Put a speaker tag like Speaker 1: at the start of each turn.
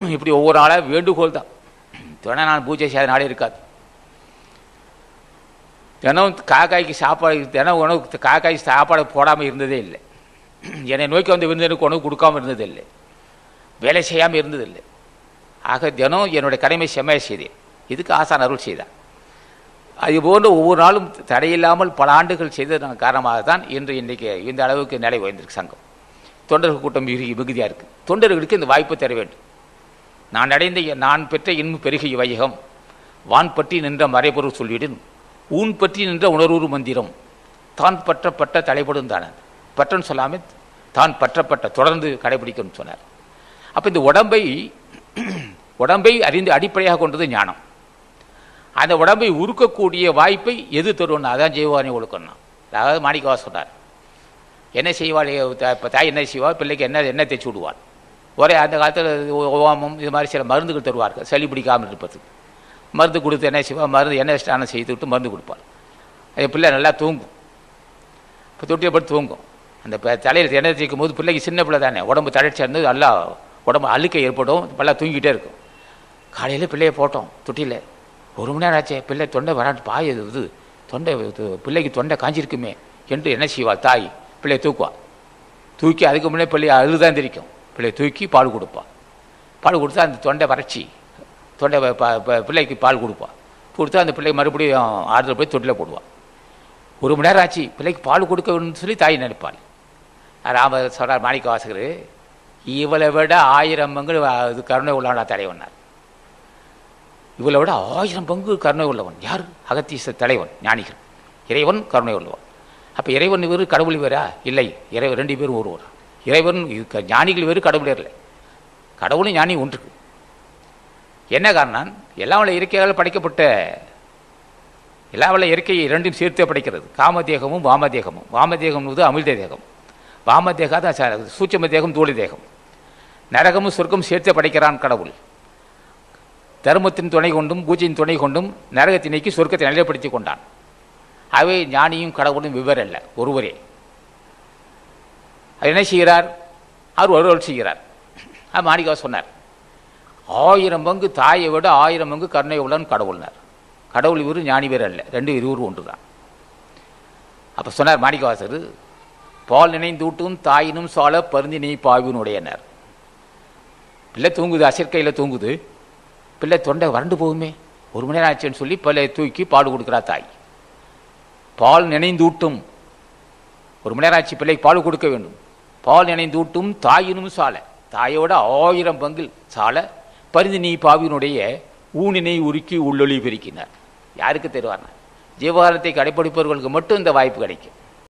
Speaker 1: இப்படி ஒவ்வொரு நாளாக வேண்டுகோள் தான். தினம் நான் பூஜை செய்யாத நாளே இருக்காது. தினம் காக்காய்க்கு சாப்பாடு தினம் உணவு காக்காய்க்கு சாப்பாடு போடாமல் இருந்ததே இல்லை. என்னை நோக்கி வந்த விருந்தினருக்கு உணவு கொடுக்காம இருந்ததில்லை வேலை செய்யாமல் இருந்ததில்லை ஆக தினம் என்னுடைய கடமை செம்மையை செய்தேன். இதுக்கு ஆசான் அருள் செய்தான் அது போன்று ஒவ்வொரு நாளும் தடையில்லாமல் பல ஆண்டுகள் செய்ததன் காரணமாக தான் இன்று இன்றைக்கு இந்த அளவுக்கு நிலை உயர்ந்திருக்கு சங்கம். தொண்டர்கள் கூட்டம் மிகு மிகுதியாக இருக்குது தொண்டர்களுக்கு இந்த வாய்ப்பு தர வேண்டும். நான் அடைந்த நான் பெற்ற இன்பு பெருகிய வையகம். வான் பற்றி நின்ற மறைபொருள் சொல்லிடின் ஊன் பற்றி நின்ற உணர்வுறு மந்திரம். தான் பற்றப்பட்ட தலைப்படும் தானே. பற்றன்னு சொல்லாமல் தான் பற்றப்பட்ட தொடர்ந்து கடைபிடிக்கணும்னு சொன்னார். அப்போ இந்த உடம்பை உடம்பை அறிந்து அடிப்படையாக கொண்டது ஞானம். அந்த உடம்பை உருக்கக்கூடிய வாய்ப்பை எது தரும்னா அதான் ஜெய்வானி ஒழுக்கணும் அதாவது மாணிக்கவா சொன்னார். என்ன செய்வாள்? இப்போ தாய் என்ன செய்வாள் பிள்ளைக்கு என்ன என்ன தைச்சு விடுவாள்? ஒரே அந்த காலத்தில் ஓமம் இது மாதிரி சில மருந்துகள் தருவார்கள். சளி பிடிக்காமல் இருப்பதுக்கு மருந்து கொடுத்து என்ன செய்வாள் மருந்து என்ன ஸ்நானம் செய்து விட்டு மருந்து கொடுப்பாள். அது பிள்ளை நல்லா தூங்கும். இப்போ தொட்டியை போட்டு தூங்கும். அந்த தலையில் எண்ணெய் தேய்க்கும் போது பிள்ளைக்கு சின்ன பிள்ளை தானே. உடம்பு தளர்ச்சியாக இருந்து நல்லா உடம்பு அழுக்கை ஏற்படும் நல்லா தூங்கிட்டே இருக்கும். காலையில் பிள்ளையை போட்டோம் தொட்டியில். ஒரு மணி நேரம் ஆச்சே பிள்ளை தொண்டை வராட்டு பாய் இது தொண்டை இது பிள்ளைக்கு தொண்டை காஞ்சிருக்குமே என்று என்ன செய்வாள்? தாய் பிள்ளையை தூக்குவாள் தூக்கி அதுக்கு முன்னே பிள்ளை அழுதான் தெரிக்கும் பிள்ளையை தூக்கி பால் கொடுப்பான் பால் கொடுத்தா அந்த தொண்டை வறட்சி. தொண்டை பிள்ளைக்கு பால் கொடுப்பான் கொடுத்தா அந்த பிள்ளை மறுபடியும் ஆறுதல் போய் தொட்டில் போடுவான் ஒரு மணி நேரம் ஆச்சு பிள்ளைக்கு பால் கொடுக்கணும்னு சொல்லி தாய் நினைப்பாள். ராம சொல்கிறார் மாணிக்க வாசகர் இவளை விட ஆயிரம் பங்கு அது கருணை உள்ளவனா தலைவனார் இவளை விட ஆயிரம் பங்கு கருணை உள்ளவன். யார்? அகத்தீச தலைவன் ஞானிகள். இறைவன் கருணை உள்ளவன். அப்போ இறைவன் இவர் கடவுள் இவரா? இல்லை இறைவன் ரெண்டு பேரும் ஒருவர்? இறைவன் ஞானிகள் வேறு கடவுள் இல்லை கடவுளும் ஞானி ஒன்று. என்ன காரணம்? எல்லா வள இயற்கையால் படைக்கப்பட்ட எல்லா வள இயற்கையை இரண்டும் சேர்த்தே படைக்கிறது. காமதேகமும் வாமதேகமும். வாமதேகம் என்பது அமிழ்த தேகம். வாமதேகா தான் சூட்சம தேகம் தூளி தேகம். நரகமும் சொர்க்கம் சேர்த்தே படைக்கிறான் கடவுள். தர்மத்தின் துணை கொண்டும் பூஜையின் துணை கொண்டும் நரகத்தினைக்கு சொர்க்கத்தை நிலைப்படுத்தி கொண்டான். அவை ஞானியும் கடவுளும் விவரம் இல்லை ஒருவரே. என்ன செய்கிறார்? அவர் ஒருவர் செய்கிறார். அது மாணிக்கவா சொன்னார். ஆயிரம் பங்கு தாயை விட ஆயிரம் பங்கு கருணை உள்ளன் கடவுள்னார் கடவுள் இவர் ஞானி பேர் அல்ல. ரெண்டு இருவரும் ஒன்று தான் அப்போ சொன்னார் மாணிக்கவாசர் பால் நினைந்தூட்டும் தாயினும் சால பருந்தி நெய் பாவினுடையனர் பிள்ளை தூங்குது அசற்கையில் தூங்குது. பிள்ளை தொண்டை வறண்டு போகுமே. ஒரு மணி நேரம் ஆச்சுன்னு சொல்லி பிள்ளையை தூக்கி பால் கொடுக்குறா தாய். பால் நினைந்தூட்டும் ஒரு மணி நேரம் ஆச்சு பிள்ளைக்கு பால் கொடுக்க வேண்டும். பால் நினைந்தூட்டும் தாயினும் சாலை. தாயோட ஆயிரம் பங்கில் சாலை. பரிந்து நீ பாவினுடைய ஊனினை உருக்கி உள்ளொளி பிரிக்கினார். யாருக்கு தருவார்னா? ஜீவகாலத்தை கடைப்பிடிப்பவர்களுக்கு மட்டும் இந்த வாய்ப்பு கிடைக்கும்.